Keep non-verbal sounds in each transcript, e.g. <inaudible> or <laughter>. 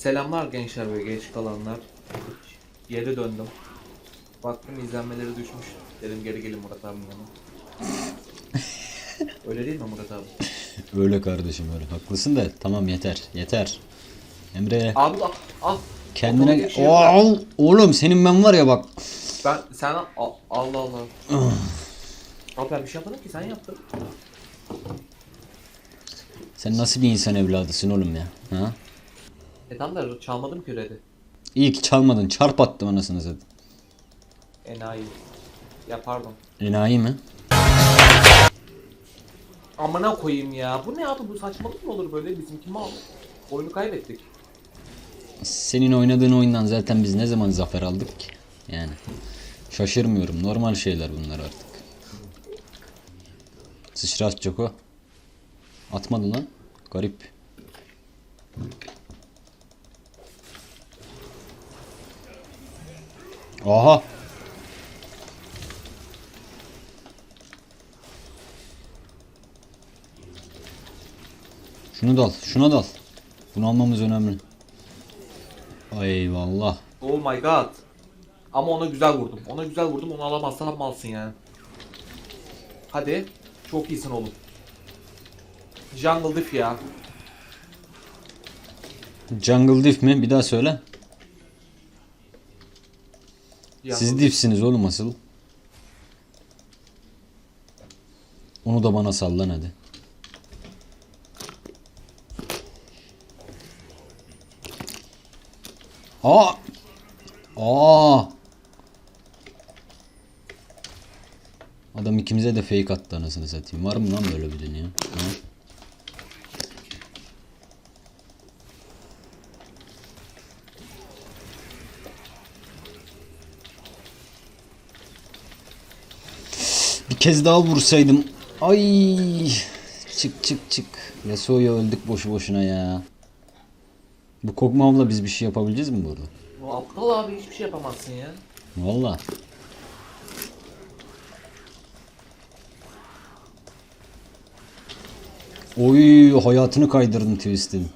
Selamlar gençler ve geç kalanlar. Geri döndüm. Baktım izlenmeleri düşmüş. Dedim geri gelin Murat abinin yanına. <laughs> Öyle değil mi Murat abi? Öyle kardeşim öyle. Haklısın da tamam yeter. Yeter. Emre Abi al. kendine şey. Al oğlum senin ben var ya bak. Ben sen al. Allah Allah. Abi ben bir şey yapmadım ki sen yaptın. Sen nasıl bir insan evladısın oğlum ya? Ha? E tam da çalmadım ki redi. İyi ki çalmadın. Çarp attım anasını zaten. Enayi. Ya pardon. Enayi mi? Amına koyayım ya. Bu ne abi bu saçmalık mı olur böyle bizimki mal. Oyunu kaybettik. Senin oynadığın oyundan zaten biz ne zaman zafer aldık ki? Yani. Şaşırmıyorum. Normal şeyler bunlar artık. Sıçra atacak o. Atmadı lan. Garip. Aha. Şunu dal, şuna dal. Bunu almamız önemli. Eyvallah. Oh my god. Ama ona güzel vurdum. Ona güzel vurdum. Onu alamazsan malsın yani. Hadi. Çok iyisin oğlum. Jungle Diff ya. Jungle Diff mi? Bir daha söyle. Siz difsiniz oğlum asıl. Onu da bana sallan hadi. Aa! Aa! Adam ikimize de fake attı anasını satayım. Var mı lan böyle bir dünya? Ha? Bir kez daha vursaydım. Ay! Çık çık çık. Yasuo'ya öldük boşu boşuna ya. Bu Kog'Maw'la biz bir şey yapabileceğiz mi burada? Bu aptal abi hiçbir şey yapamazsın ya. Valla. Oy hayatını kaydırdın Twist'in.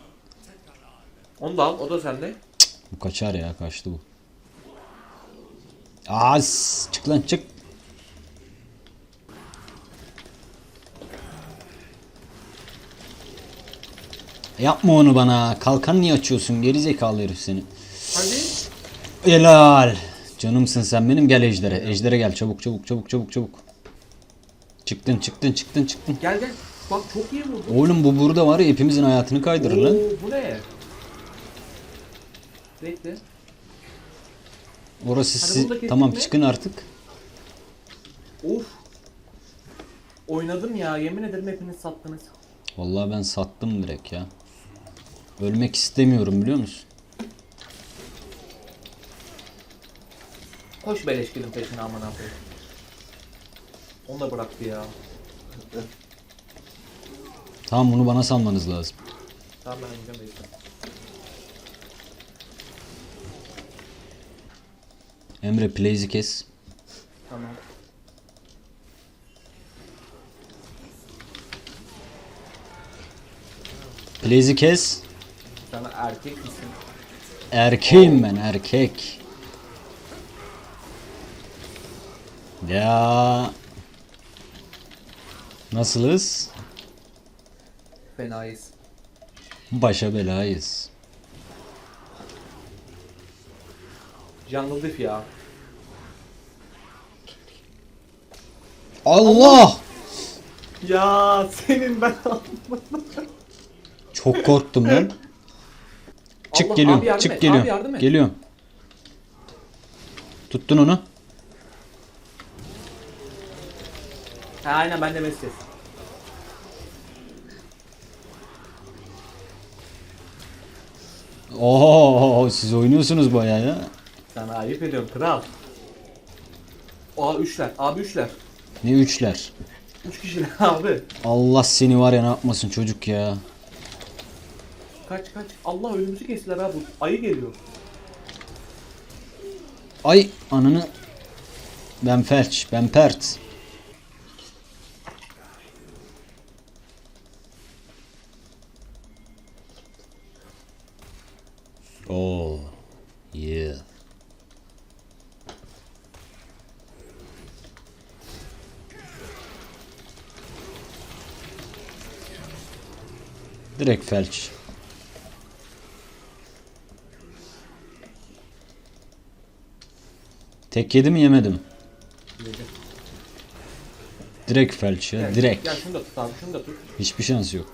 Onu da al. O da sende. Bu kaçar ya kaçtı bu. Az çık lan çık. Yapma onu bana. Kalkan niye açıyorsun? Geri zekalı herif seni. Hadi. Helal. Canımsın sen benim gel ejdere. Ejdere gel çabuk çabuk çabuk çabuk çabuk. Çıktın çıktın çıktın çıktın. Gel gel. Bak çok iyi vurdun. Oğlum bu burada var ya hepimizin hayatını kaydırır lan. Bu ne? Bekle. Orası Hadi bunu da Tamam mi? çıkın artık. Of. Oynadım ya. Yemin ederim hepiniz sattınız. Vallahi ben sattım direkt ya. Ölmek istemiyorum biliyor musun? Koş beleşkilin peşine aman abi. Onu da bıraktı ya. Tamam bunu bana salmanız lazım. Tamam ben oynayacağım bekle. Emre plays'i kes. Tamam. Plays'i kes. Erkek misin? Erkeğim ben erkek. Ya. Nasılız? Fenayız. Başa belayız. Jungle Diff ya. Allah! Ya senin ben <laughs> Çok korktum lan. Çık Allah, geliyorum. abi çık et, geliyorum. abi yardım et. Geliyorum. Tuttun onu. Ha aynen ben de mesles. Oo, siz oynuyorsunuz bayağı ya. Sana ayıp ediyorum kral. Aa üçler. Abi üçler. Ne üçler. Üç kişiler <laughs> abi. Allah seni var ya ne yapmasın çocuk ya. Kaç kaç. Allah önümüzü kestiler ha bu. Ayı geliyor. Ay ananı. Ben felç. Ben pert. Oh. Yeah. Direkt felç. Tek yedi mi yemedi mi? Yedi. Direkt felç ya. Gel, Direkt. Gel şunu da tut abi şunu da tut. Hiçbir şansı yok.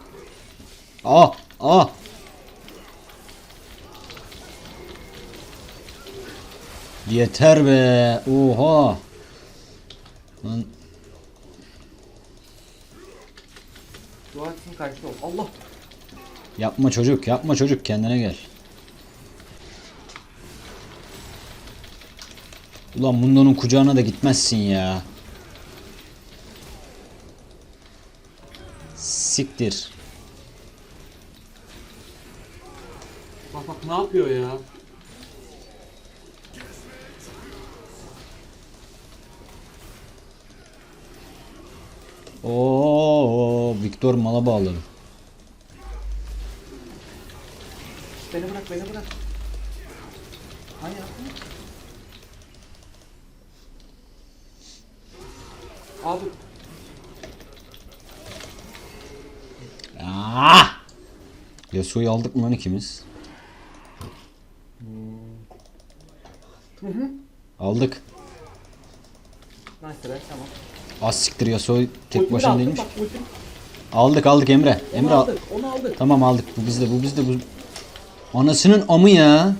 Aa! Aa! Yeter be. Oha. Lan Dua etsin kaçtı ol. Allah. yapma çocuk, yapma çocuk kendine gel. Ulan bunların kucağına da gitmezsin ya. Siktir. Bak bak ne yapıyor ya? Oo, Victor mala bağladı. Beni bırak beni bırak. Hani Abi Aa! Yasuo'yu aldık mı lan ikimiz? Aldık. nice tamam. Az siktir Yasuo tek Ultimi de başına aldım, değilmiş. Bak, ultim. Aldık aldık Emre. Onu Emre al- aldık onu aldık. Tamam aldık. Bu bizde bu bizde bu. Anasının amı ya.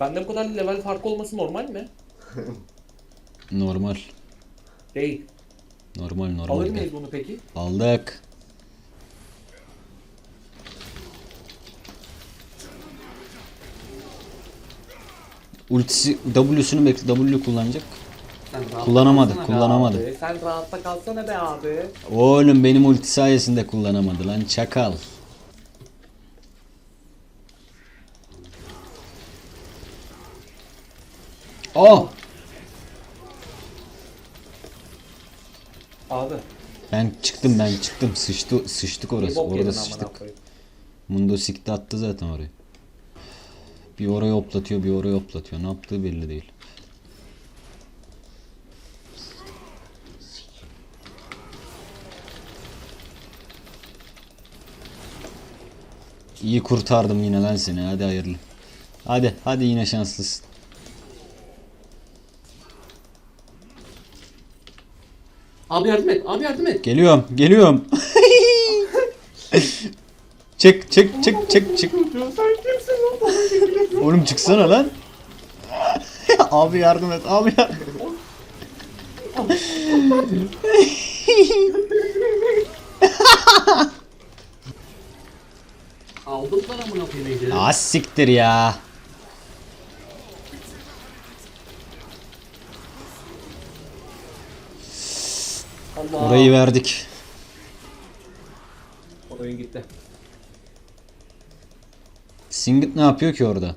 Bende bu kadar level farkı olması normal mi? Normal. Değil. Normal normal. Alır mıyız bunu peki? Aldık. Ultisi W'sunu bekle W kullanacak. Sen Kullanamadı, be kullanamadı. abi. Sen rahatta kalsana be abi. Oğlum benim ulti sayesinde kullanamadı lan çakal. Oh! Abi. Ben çıktım ben çıktım. Sıçtı sıçtık orası. Orada sıçtık. Mundo sikti attı zaten orayı. Bir oraya hoplatıyor bir oraya hoplatıyor. Ne yaptığı belli değil. İyi kurtardım yine lan seni. Hadi hayırlı. Hadi hadi yine şanslısın. Abi yardım et. Abi yardım et. Geliyorum geliyorum. <laughs> çek çek çek çek çek. Sen kimsin lan? Oğlum çıksana lan. <laughs> abi yardım et abi yardım Aldım lan amına koyayım iyice. Az siktir ya. Allah. Orayı verdik. Oyun gitti. Singit ne yapıyor ki orada?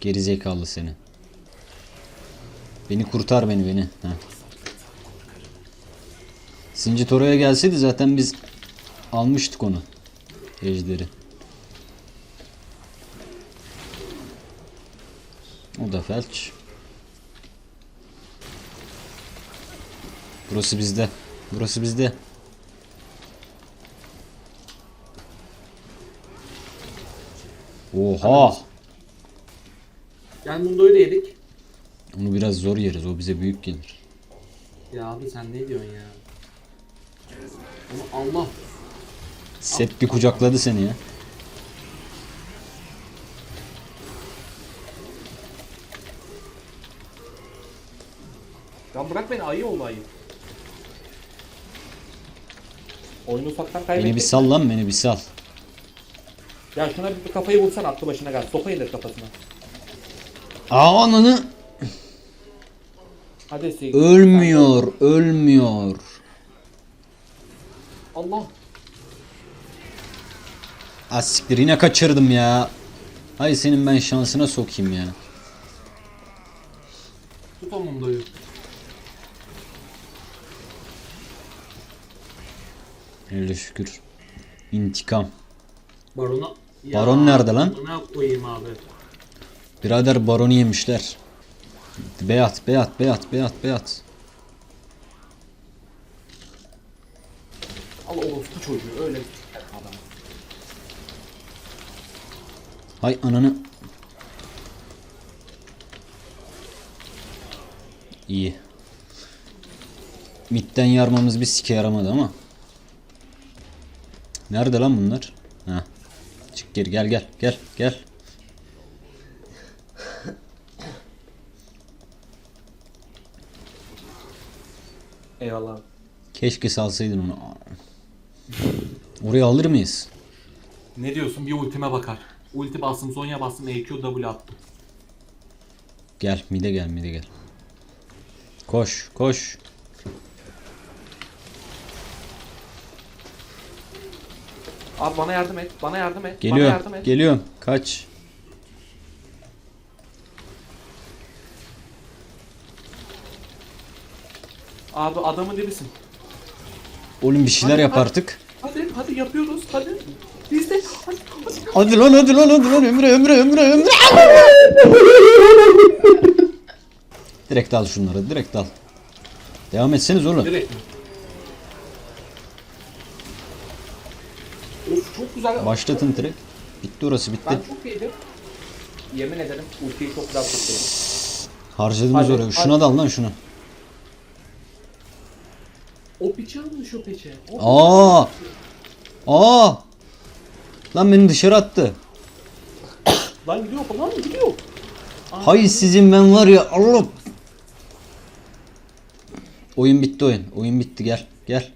Gerizekalı seni. Beni kurtar beni beni. Heh. Sincit oraya gelseydi zaten biz almıştık onu. Ejderi. O da felç. Burası bizde. Burası bizde. Oha! Gel Mundo'yu da yedik. Onu biraz zor yeriz. O bize büyük gelir. Ya abi sen ne diyorsun ya? Ama Allah. Set bir kucakladı seni ya. Ya bırak beni ayı ol ayı. Oyunu ufaktan kaybettik. Beni bir sal lan beni bir sal. Ya şuna bir kafayı vursan aklı başına gel. Sopa indir kafasına. Aa ananı Hadi Sig. ölmüyor, ölmüyor. Allah. Az siktir yine kaçırdım ya. Hay senin ben şansına sokayım ya. Tut o Öyle şükür. İntikam. Barona. Baron nerede lan? Ne koyayım abi? Birader baronu yemişler. Beyat, beyat, beyat, beyat, beyat. orospu çocuğu öyle adam. Hay ananı. İyi. Midden yarmamız bir sike yaramadı ama. Nerede lan bunlar? Ha. Çık geri gel gel gel gel. Eyvallah. Keşke salsaydın onu. Oraya alır mıyız? Ne diyorsun? Bir ultime bakar. Ulti bastım, Zonya bastım, EQ W attım. Gel mide gel mide gel. Koş koş. Abi bana yardım et, bana yardım et, bana Geliyorum. yardım et. Geliyorum. Kaç. Abi adamın dibisin. Oğlum bir şeyler Hadi, yap hadi. artık. Hadi, hadi yapıyoruz, hadi. Biz de, hadi, hadi. Hadi lan hadi lan hadi lan Emre Emre Emre Emre. <laughs> direkt al şunları direkt al. Devam etseniz oğlum. Direkt mi? Of çok güzel. Başlatın direkt. Bitti orası bitti. Ben çok iyiydim. Yemin ederim ultiyi çok güzel tutuyorum. Harcadınız Hadi, orayı. Şuna hadi. dal lan şunu. O piçi almış o piçi. O Aa! Aa! Lan beni dışarı attı. Lan gidiyor falan gidiyor. Hay sizin ben var ya Allah. Oyun bitti oyun. Oyun bitti gel. Gel.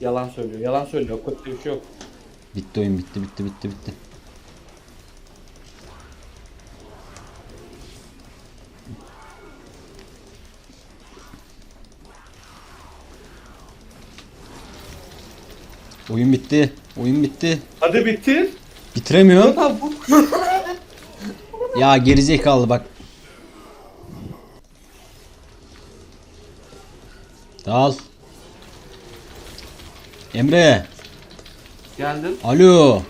Yalan söylüyor, yalan söylüyor. Kötü bir şey yok. Bitti oyun bitti bitti bitti bitti. Oyun bitti. Oyun bitti. Hadi bitir. Bu. <laughs> Ya gerizekalı bak. Dal. Emre. Geldim. Alo.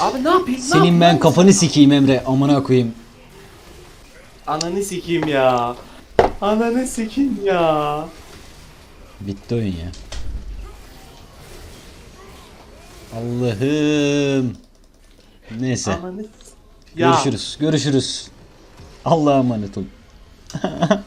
Abi ne yapayım? ne Senin yapayım? ben kafanı sikeyim Emre. Amına koyayım. Ananı sikeyim ya. Ananı sikeyim ya. Bitti oyun ya. Allah'ım. Neyse. Ananı Ya. Görüşürüz. Görüşürüz. Allah'a emanet olun. <laughs>